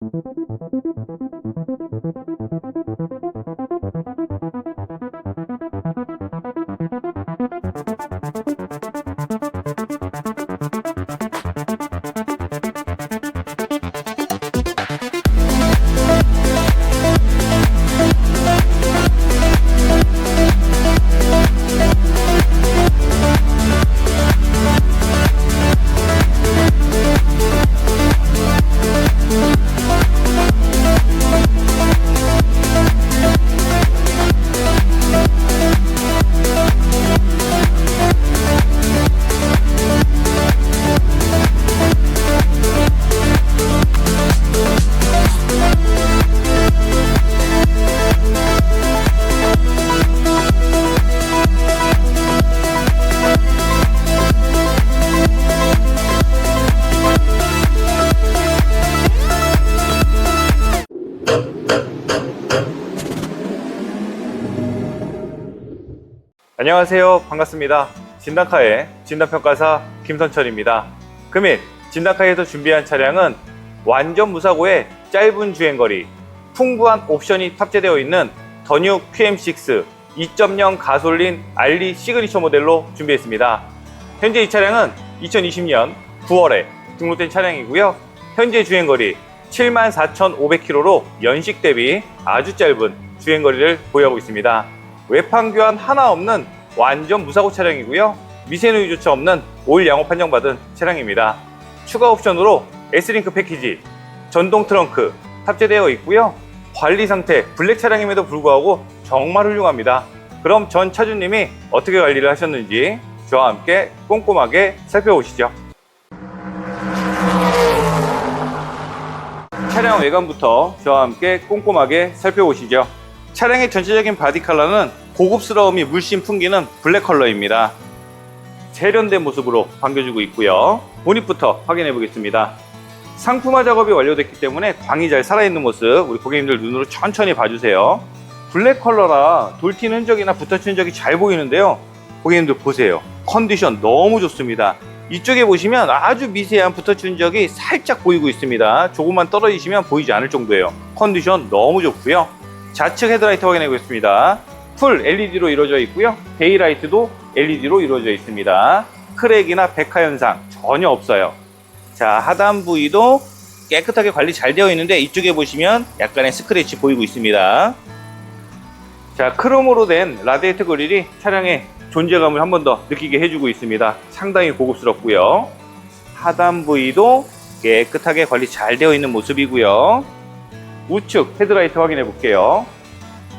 なるほど。 안녕하세요. 반갑습니다. 진단카의 진단평가사 김선철입니다. 금일 진단카에서 준비한 차량은 완전 무사고의 짧은 주행거리, 풍부한 옵션이 탑재되어 있는 더뉴 QM6 2.0 가솔린 알리 시그니처 모델로 준비했습니다. 현재 이 차량은 2020년 9월에 등록된 차량이고요. 현재 주행거리 74,500km로 연식 대비 아주 짧은 주행거리를 보유하고 있습니다. 외판 교환 하나 없는 완전 무사고 차량이고요. 미세누이조차 없는 올 양호 판정받은 차량입니다. 추가 옵션으로 S링크 패키지, 전동 트렁크 탑재되어 있고요. 관리 상태 블랙 차량임에도 불구하고 정말 훌륭합니다. 그럼 전 차주님이 어떻게 관리를 하셨는지 저와 함께 꼼꼼하게 살펴보시죠. 차량 외관부터 저와 함께 꼼꼼하게 살펴보시죠. 차량의 전체적인 바디 컬러는 고급스러움이 물씬 풍기는 블랙 컬러입니다. 세련된 모습으로 반겨주고 있고요. 보닛부터 확인해 보겠습니다. 상품화 작업이 완료됐기 때문에 광이 잘 살아있는 모습 우리 고객님들 눈으로 천천히 봐주세요. 블랙 컬러라 돌튄 흔적이나 붙어친 흔적이 잘 보이는데요. 고객님들 보세요. 컨디션 너무 좋습니다. 이쪽에 보시면 아주 미세한 붙어친 흔적이 살짝 보이고 있습니다. 조금만 떨어지시면 보이지 않을 정도예요. 컨디션 너무 좋고요. 좌측 헤드라이트 확인해 보겠습니다. 풀 LED로 이루어져 있고요. 데이라이트도 LED로 이루어져 있습니다. 크랙이나 백화 현상 전혀 없어요. 자, 하단 부위도 깨끗하게 관리 잘 되어 있는데 이쪽에 보시면 약간의 스크래치 보이고 있습니다. 자, 크롬으로 된 라디에이터 그릴이 차량의 존재감을 한 번 더 느끼게 해주고 있습니다. 상당히 고급스럽고요. 하단 부위도 깨끗하게 관리 잘 되어 있는 모습이고요. 우측 헤드라이트 확인해 볼게요.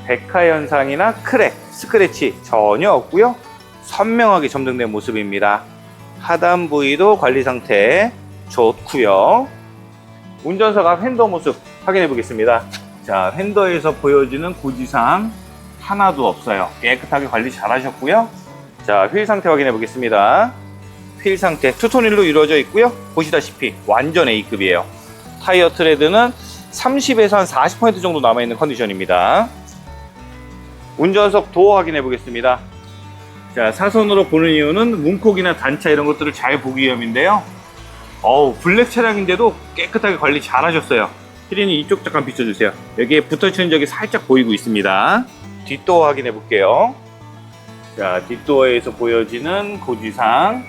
백화 현상이나 크랙, 스크래치 전혀 없고요. 선명하게 점등된 모습입니다. 하단 부위도 관리 상태 좋고요. 운전석 앞 핸더 모습 확인해 보겠습니다. 자, 핸더에서 보여지는 고지상 하나도 없어요. 깨끗하게 관리 잘 하셨고요. 자, 휠 상태 확인해 보겠습니다. 휠 상태 투톤일로 이루어져 있고요. 보시다시피 완전 A급이에요. 타이어 트레드는 30에서 한 40% 정도 남아있는 컨디션입니다. 운전석 도어 확인해 보겠습니다. 자, 사선으로 보는 이유는 문콕이나 단차 이런 것들을 잘 보기 위함인데요. 어우, 블랙 차량인데도 깨끗하게 관리 잘 하셨어요. 피디님 이쪽 잠깐 비춰주세요. 여기에 붙어치는 적이 살짝 보이고 있습니다. 뒷도어 확인해 볼게요. 자, 뒷도어에서 보여지는 고지상.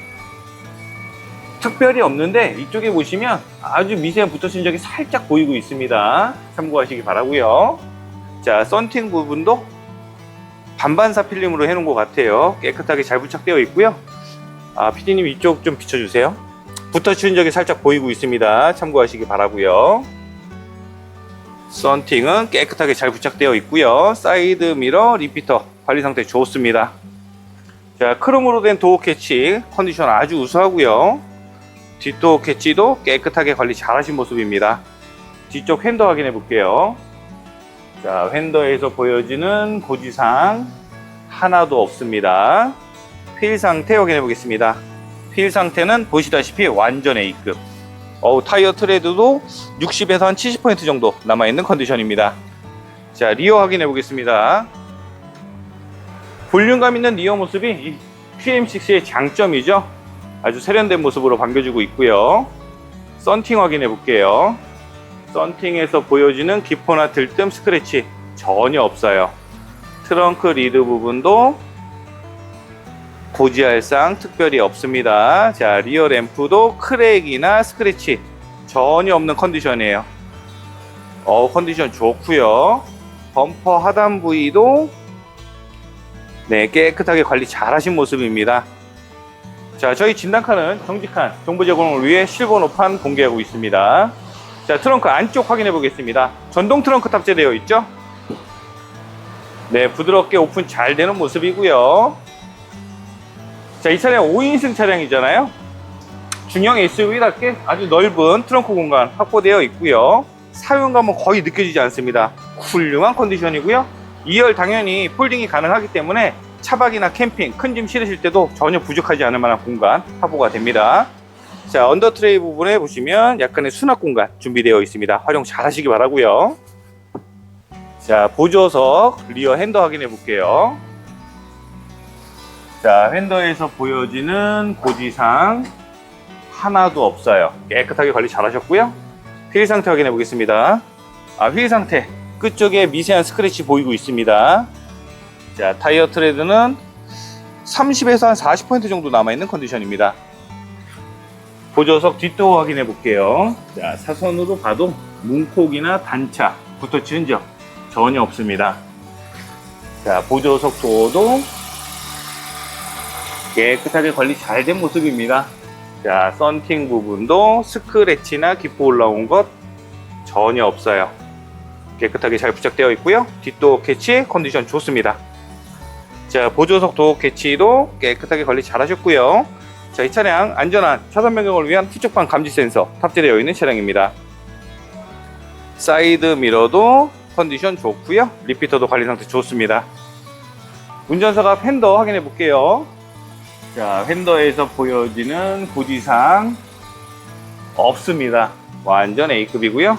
특별히 없는데 이쪽에 보시면 아주 미세한 붙어친 적이 살짝 보이고 있습니다. 참고하시기 바라고요. 자, 썬팅 부분도 반반사 필름으로 해놓은 것 같아요. 깨끗하게 잘 부착되어 있고요. 아, 피디님 이쪽 좀 비춰주세요. 붙어치는 적이 살짝 보이고 있습니다. 참고하시기 바라고요. 썬팅은 깨끗하게 잘 부착되어 있고요. 사이드 미러, 리피터 관리 상태 좋습니다. 자, 크롬으로 된 도어 캐치 컨디션 아주 우수하고요. 뒷도어 캐치도 깨끗하게 관리 잘 하신 모습입니다. 뒤쪽 핸더 확인해 볼게요. 자, 핸더에서 보여지는 고지상 하나도 없습니다. 휠 상태 확인해 보겠습니다. 휠 상태는 보시다시피 완전 A급. 어우, 타이어 트레드도 60에서 한 70% 정도 남아있는 컨디션입니다. 자, 리어 확인해 보겠습니다. 볼륨감 있는 리어 모습이 이 QM6의 장점이죠. 아주 세련된 모습으로 반겨주고 있고요. 썬팅 확인해 볼게요. 썬팅에서 보여지는 기포나 들뜸 스크래치 전혀 없어요. 트렁크 리드 부분도 고지할 상 특별히 없습니다. 자, 리어 램프도 크랙이나 스크래치 전혀 없는 컨디션이에요. 어, 컨디션 좋고요. 범퍼 하단 부위도 네, 깨끗하게 관리 잘 하신 모습입니다. 자, 저희 진단카는 정직한 정보 제공을 위해 실버 노판 공개하고 있습니다. 자, 트렁크 안쪽 확인해 보겠습니다. 전동 트렁크 탑재되어 있죠? 네, 부드럽게 오픈 잘 되는 모습이고요. 자, 이 차량 5인승 차량이잖아요. 중형 SUV답게 아주 넓은 트렁크 공간 확보되어 있고요. 사용감은 거의 느껴지지 않습니다. 훌륭한 컨디션이고요. 2열 당연히 폴딩이 가능하기 때문에 차박이나 캠핑, 큰 짐 실으실 때도 전혀 부족하지 않을 만한 공간 확보가 됩니다. 자, 언더 트레이 부분에 보시면 약간의 수납 공간 준비되어 있습니다. 활용 잘 하시기 바라고요. 자, 보조석 리어 핸더 확인해 볼게요. 자, 핸더에서 보여지는 고지상 하나도 없어요. 깨끗하게 관리 잘 하셨고요. 휠 상태 확인해 보겠습니다. 아, 휠 상태 끝쪽에 미세한 스크래치 보이고 있습니다. 자, 타이어 트레드는 30에서 한 40% 정도 남아있는 컨디션입니다. 보조석 뒷도어 확인해 볼게요. 자, 사선으로 봐도 문콕이나 단차, 붙어치 흔적 전혀 없습니다. 자, 보조석 도어도 깨끗하게 관리 잘 된 모습입니다. 자, 썬팅 부분도 스크래치나 기포 올라온 것 전혀 없어요. 깨끗하게 잘 부착되어 있고요. 뒷도어 캐치 컨디션 좋습니다. 자, 보조석 도어 캐치도 깨끗하게 관리 잘 하셨고요. 자, 이 차량 안전한 차선 변경을 위한 후측방 감지 센서 탑재되어 있는 차량입니다. 사이드 미러도 컨디션 좋고요. 리피터도 관리 상태 좋습니다. 운전석 앞 핸더 확인해 볼게요. 자, 핸더에서 보여지는 고지상 없습니다. 완전 A급이고요.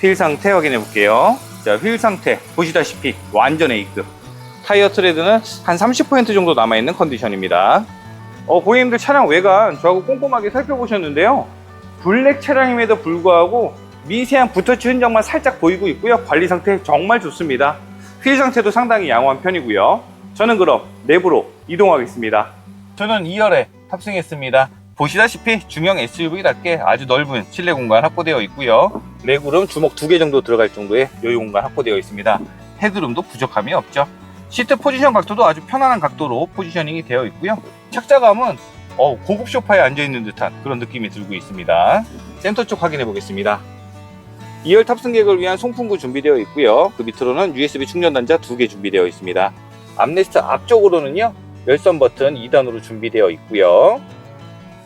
휠 상태 확인해 볼게요. 자, 휠 상태 보시다시피 완전 A급. 타이어 트레드는 한 30% 정도 남아있는 컨디션입니다. 어, 고객님들 차량 외관 저하고 꼼꼼하게 살펴보셨는데요. 블랙 차량임에도 불구하고 미세한 붓터치 흔적만 살짝 보이고 있고요. 관리 상태 정말 좋습니다. 휠 상태도 상당히 양호한 편이고요. 저는 그럼 내부로 이동하겠습니다. 저는 2열에 탑승했습니다. 보시다시피 중형 SUV답게 아주 넓은 실내 공간 확보되어 있고요. 레그룸 주먹 두 개 정도 들어갈 정도의 여유 공간 확보되어 있습니다. 헤드룸도 부족함이 없죠. 시트 포지션 각도도 아주 편안한 각도로 포지셔닝이 되어 있고요. 착자감은 어, 고급 소파에 앉아 있는 듯한 그런 느낌이 들고 있습니다. 센터 쪽 확인해 보겠습니다. 2열 탑승객을 위한 송풍구 준비되어 있고요. 그 밑으로는 USB 충전 단자 두개 준비되어 있습니다. 암레스트 앞쪽으로는요. 열선 버튼 2단으로 준비되어 있고요.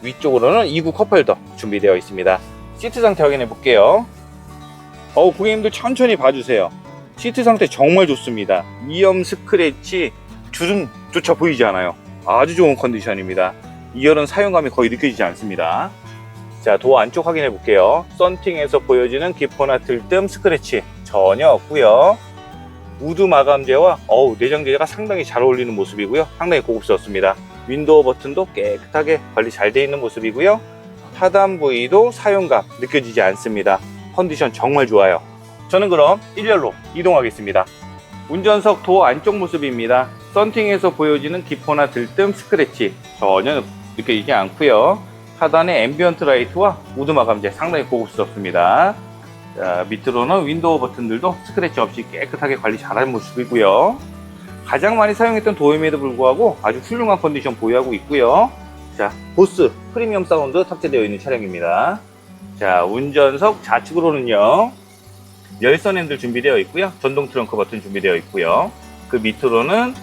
위쪽으로는 2구 컵홀더 준비되어 있습니다. 시트 상태 확인해 볼게요. 어, 고객님들 천천히 봐주세요. 시트 상태 정말 좋습니다. 이염 스크래치 주름조차 보이지 않아요. 아주 좋은 컨디션입니다. 2열은 사용감이 거의 느껴지지 않습니다. 자, 도어 안쪽 확인해 볼게요. 썬팅에서 보여지는 기포나 들뜸 스크래치 전혀 없고요. 우드 마감재와 어우 내장재가 상당히 잘 어울리는 모습이고요. 상당히 고급스럽습니다. 윈도우 버튼도 깨끗하게 관리 잘 되어 있는 모습이고요. 하단 부위도 사용감 느껴지지 않습니다. 컨디션 정말 좋아요. 저는 그럼 1열로 이동하겠습니다. 운전석 도어 안쪽 모습입니다. 썬팅에서 보여지는 기포나 들뜸 스크래치 전혀 느껴지지 않고요. 하단에 앰비언트 라이트와 우드 마 감재 상당히 고급스럽습니다. 자, 밑으로는 윈도우 버튼들도 스크래치 없이 깨끗하게 관리 잘한 모습이고요. 가장 많이 사용했던 도움에도 불구하고 아주 훌륭한 컨디션 보유하고 있고요. 자, 보스 프리미엄 사운드 탑재되어 있는 차량입니다. 자, 운전석 좌측으로는요. 열선 핸들 준비되어 있고요. 전동 트렁크 버튼 준비되어 있고요. 그 밑으로는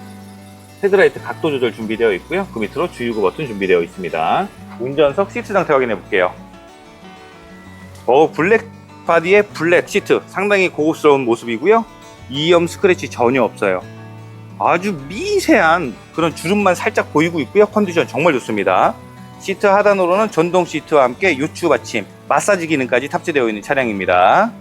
헤드라이트 각도 조절 준비되어 있고요. 그 밑으로 주유구 버튼 준비되어 있습니다. 운전석 시트 상태 확인해 볼게요. 어, 블랙 바디의 블랙 시트 상당히 고급스러운 모습이고요. 이염 스크래치 전혀 없어요. 아주 미세한 그런 주름만 살짝 보이고 있고요. 컨디션 정말 좋습니다. 시트 하단으로는 전동 시트와 함께 요추 받침, 마사지 기능까지 탑재되어 있는 차량입니다.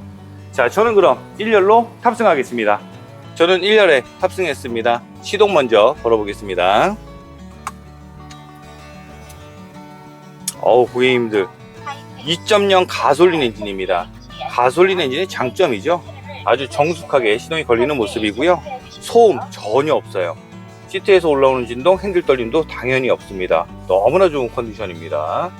자, 저는 그럼 1열로 탑승하겠습니다. 저는 1열에 탑승했습니다. 시동 먼저 걸어보겠습니다. 어우, 고객님들. 2.0 가솔린 엔진입니다. 가솔린 엔진의 장점이죠. 아주 정숙하게 시동이 걸리는 모습이고요. 소음 전혀 없어요. 시트에서 올라오는 진동, 핸들 떨림도 당연히 없습니다. 너무나 좋은 컨디션입니다.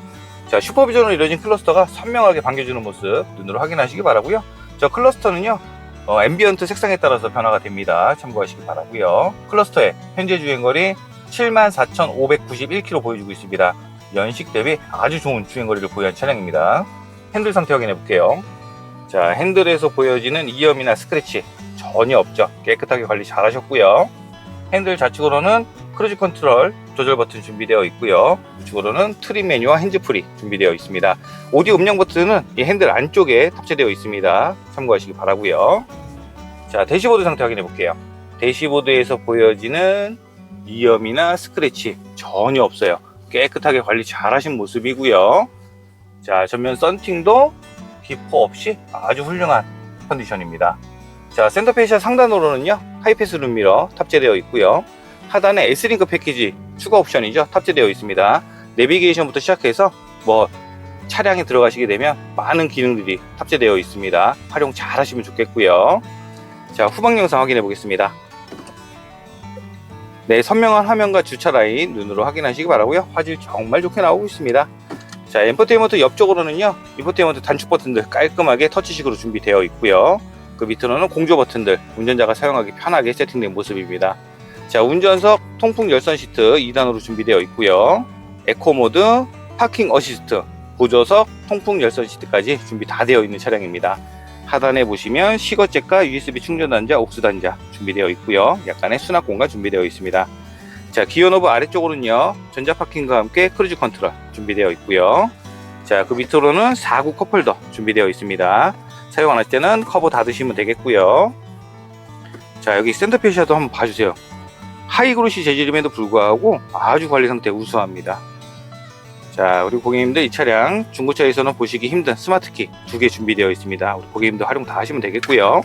자, 슈퍼비전으로 이루어진 클러스터가 선명하게 반겨주는 모습 눈으로 확인하시기 바라고요. 저 클러스터는요, 어, 앰비언트 색상에 따라서 변화가 됩니다. 참고하시기 바라고요. 클러스터의 현재 주행거리 74,591km 보여주고 있습니다. 연식 대비 아주 좋은 주행거리를 보유한 차량입니다. 핸들 상태 확인해 볼게요. 자, 핸들에서 보여지는 이염이나 스크래치 전혀 없죠. 깨끗하게 관리 잘 하셨고요. 핸들 좌측으로는 크루즈 컨트롤 조절 버튼 준비되어 있고요. 우측으로는 트림 메뉴와 핸즈프리 준비되어 있습니다. 오디오 음량 버튼은 이 핸들 안쪽에 탑재되어 있습니다. 참고하시기 바라고요. 자, 대시보드 상태 확인해 볼게요. 대시보드에서 보여지는 이염이나 스크래치 전혀 없어요. 깨끗하게 관리 잘 하신 모습이고요. 자, 전면 썬팅도 기포 없이 아주 훌륭한 컨디션입니다. 자, 센터 페이셜 상단으로는요, 하이패스 룸미러 탑재되어 있고요. 하단에 S링크 패키지 추가 옵션이죠. 탑재되어 있습니다. 내비게이션부터 시작해서 뭐 차량에 들어가시게 되면 많은 기능들이 탑재되어 있습니다. 활용 잘 하시면 좋겠고요. 자, 후방 영상 확인해 보겠습니다. 네, 선명한 화면과 주차 라인 눈으로 확인하시기 바라고요. 화질 정말 좋게 나오고 있습니다. 자, 엔터테인먼트 옆쪽으로는요, 인포테인먼트 단축 버튼들 깔끔하게 터치식으로 준비되어 있고요. 그 밑으로는 공조 버튼들, 운전자가 사용하기 편하게 세팅된 모습입니다. 자, 운전석 통풍 열선 시트 2단으로 준비되어 있고요. 에코 모드, 파킹 어시스트, 보조석, 통풍 열선 시트까지 준비 다 되어 있는 차량입니다. 하단에 보시면 시거잭과 USB 충전 단자, 옥스 단자 준비되어 있고요. 약간의 수납 공간 준비되어 있습니다. 자, 기어 노브 아래쪽으로는요. 전자 파킹과 함께 크루즈 컨트롤 준비되어 있고요. 자, 그 밑으로는 4구 컵홀더 준비되어 있습니다. 사용 안 할 때는 커버 닫으시면 되겠고요. 자, 여기 센터페시아도 한번 봐주세요. 하이그로시 재질임에도 불구하고 아주 관리 상태 우수합니다. 자, 우리 고객님들 이 차량 중고차에서는 보시기 힘든 스마트키 두 개 준비되어 있습니다. 우리 고객님들 활용 다 하시면 되겠고요.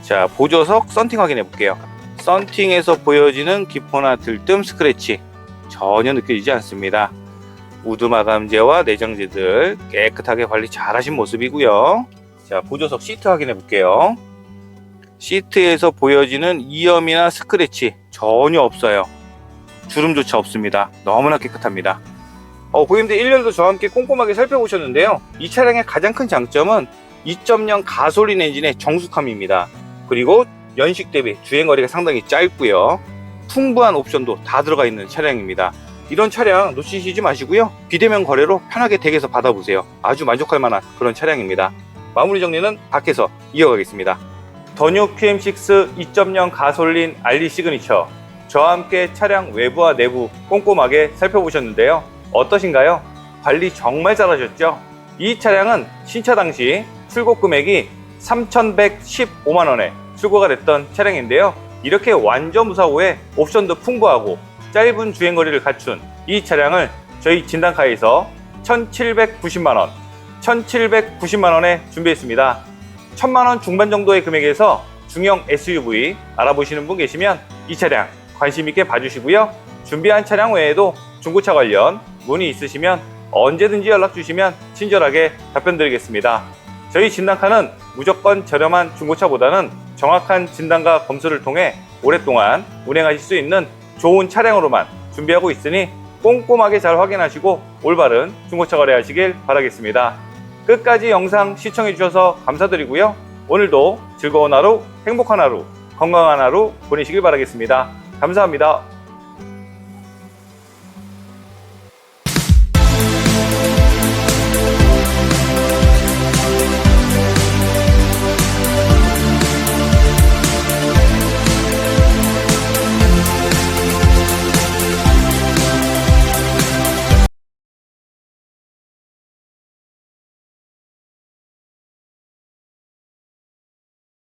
자, 보조석 썬팅 확인해 볼게요. 썬팅에서 보여지는 기포나 들뜸 스크래치 전혀 느껴지지 않습니다. 우드 마감재와 내장재들 깨끗하게 관리 잘 하신 모습이고요. 자, 보조석 시트 확인해 볼게요. 시트에서 보여지는 이염이나 스크래치 전혀 없어요. 주름조차 없습니다. 너무나 깨끗합니다. 어, 고객님들 1년도 저와 함께 꼼꼼하게 살펴보셨는데요. 이 차량의 가장 큰 장점은 2.0 가솔린 엔진의 정숙함입니다. 그리고 연식 대비 주행거리가 상당히 짧고요. 풍부한 옵션도 다 들어가 있는 차량입니다. 이런 차량 놓치시지 마시고요. 비대면 거래로 편하게 댁에서 받아보세요. 아주 만족할 만한 그런 차량입니다. 마무리 정리는 밖에서 이어가겠습니다. 더뉴 QM6 2.0 가솔린 알리 시그니처 저와 함께 차량 외부와 내부 꼼꼼하게 살펴보셨는데요. 어떠신가요? 관리 정말 잘하셨죠? 이 차량은 신차 당시 출고 금액이 3,115만 원에 출고가 됐던 차량인데요. 이렇게 완전 무사 고에 옵션도 풍부하고 짧은 주행 거리를 갖춘 이 차량을 저희 진단카에서 1,790만 원, 1,790만 원에 준비했습니다. 1,000만원 중반 정도의 금액에서 중형 SUV 알아보시는 분 계시면 이 차량 관심 있게 봐주시고요. 준비한 차량 외에도 중고차 관련 문의 있으시면 언제든지 연락 주시면 친절하게 답변 드리겠습니다. 저희 진단카는 무조건 저렴한 중고차보다는 정확한 진단과 검수를 통해 오랫동안 운행하실 수 있는 좋은 차량으로만 준비하고 있으니 꼼꼼하게 잘 확인하시고 올바른 중고차 거래하시길 바라겠습니다. 끝까지 영상 시청해 주셔서 감사드리고요. 오늘도 즐거운 하루, 행복한 하루, 건강한 하루 보내시길 바라겠습니다. 감사합니다.